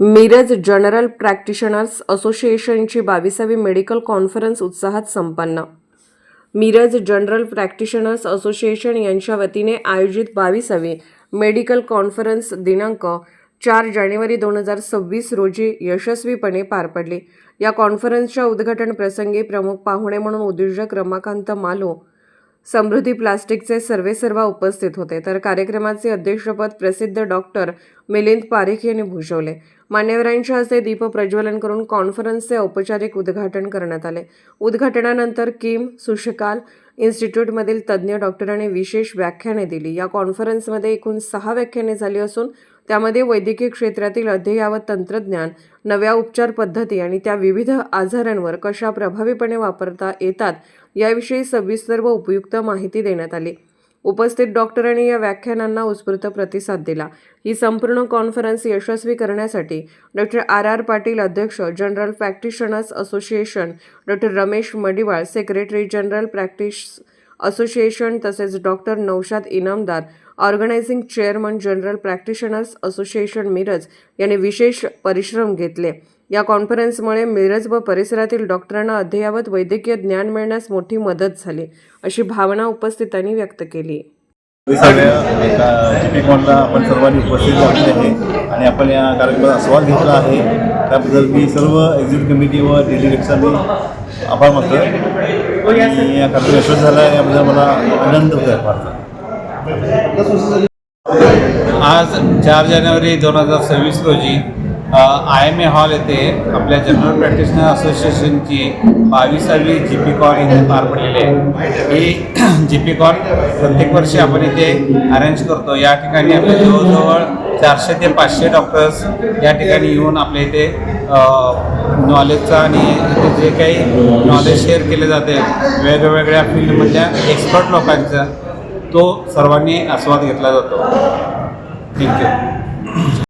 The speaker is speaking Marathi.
मिरज जनरल प्रॅक्टिशनर्स असोसिएशनची बावीसावी मेडिकल कॉन्फरन्स उत्साहात संपन्न. मिरज जनरल प्रॅक्टिशनर्स असोसिएशन यांच्या वतीने आयोजित बावीसावी मेडिकल कॉन्फरन्स दिनांक चार जानेवारी दोन हजार सव्वीस रोजी यशस्वीपणे पार पडली. या कॉन्फरन्सच्या उद्घाटन प्रसंगी प्रमुख पाहुणे म्हणून उद्योजक रमाकांत मालो समृद्धी प्लास्टिकचे सर्वेसर्वा उपस्थित होते. तर कार्यक्रमाचे अध्यक्षपद प्रसिद्ध डॉक्टर मिलिंद पारेख यांनी भूषवले. मान्यवरांच्या हस्ते दीप प्रज्वलन करून कॉन्फरन्सचे औपचारिक उद्घाटन करण्यात आले. उद्घाटनानंतर किम सुशकाल इन्स्टिट्यूटमधील तज्ज्ञ डॉक्टरांनी विशेष व्याख्याने दिली. या कॉन्फरन्समध्ये एकूण सहा व्याख्याने झाली असून त्यामध्ये वैद्यकीय क्षेत्रातील अध्ययावत तंत्रज्ञान नव्या उपचार पद्धती आणि त्या विविध आजारांवर कशा प्रभावीपणे वापरता येतात याविषयी सविस्तर व उपयुक्त माहिती देण्यात आली. उपस्थित डॉक्टरांनी या व्याख्यानांना उत्स्फूर्त प्रतिसाद दिला. ही संपूर्ण कॉन्फरन्स यशस्वी करण्यासाठी डॉक्टर आर. आर. पाटील अध्यक्ष general practitioners association doctor Ramesh Madiwal secretary general practice association तसेच doctor Naushad Inamdar organising chairman general practitioners association Miraj यांनी विशेष परिश्रम घेतले. या कॉन्फरन्समुळे मिरज व परिसरातील डॉक्टरांना अद्ययावत वैद्यकीय ज्ञान मिळण्यास मोठी मदत झाली अशी भावना उपस्थितांनी व्यक्त केली. एका आपण सर्वांनी उपस्थित झालेले आहे आणि आपण या कार्यक्रमाचा आस्वाद घेतला आहे. त्याबद्दल मी सर्व एक्झिट कमिटी व डेलिगेटचा मी आभार मानतो आणि या कार्यक्रम यशस्वी झाला आहे याबद्दल मला आनंद होत आज चार जानेवारी दोन हजार सव्वीस रोजी आय एम ए हॉल येथे आपल्या जनरल प्रॅक्टिशनर असोसिएशनची बावीसावी जी पी कॉन इथे पार पडलेली आहे. ही जी पी कॉन प्रत्येक वर्षी आपण इथे अरेंज करतो. या ठिकाणी आपल्या जवळजवळ चारशे ते पाचशे डॉक्टर्स या ठिकाणी येऊन आपल्या इथे नॉलेजचा आणि जे काही नॉलेज शेअर केले जाते वेगवेगळ्या फील्डमधल्या एक्सपर्ट लोकांचा तो सर्वांनी आस्वाद घेतला जातो. थँक्यू